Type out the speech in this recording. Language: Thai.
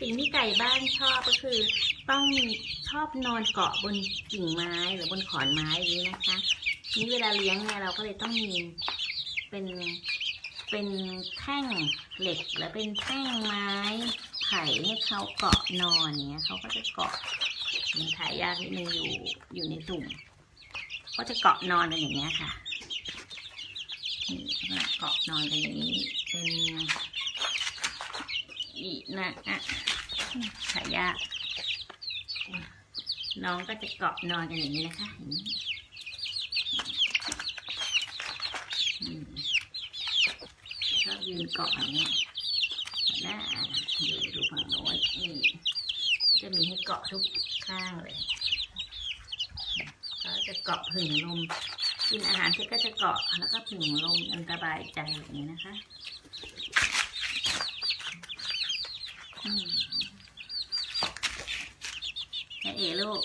สิ่งที่ไก่บ้านชอบก็คือ ต้องมีชอบนอนเกาะบนกิ่งไม้หรือบนขอนไม้อย่างนี้นะคะ นี่เวลาเลี้ยงเนี่ยเราก็เลยต้องมีเป็นเป็นแท่งเหล็กหรือเป็นแท่งไม้ไผ่ให้เขาเกาะนอนเนี้ยเขาก็จะเกาะมันถ่ายยากนิดนึงอยู่อยู่ในตุ่มก็จะเกาะนอนกันอย่างเงี้ยค่ะนี่เกาะนอนกันอย่างนี้เป็นอีนะอะ ถ่ายากน้องก็จะเกาะนอนกันอย่างนี้นะคะเห็นไหมอืมชอบยืนเกาะอย่างนี้หน้าดูดูฝั่งโน้นนี่จะมีให้เกาะทุกข้างเลยก็จะเกาะผึ่งลมกินอาหารเสร็จก็จะเกาะแล้วก็ผึ่งลมอันสบายใจอย่างนี้นะคะ อืม เอ๋ลูก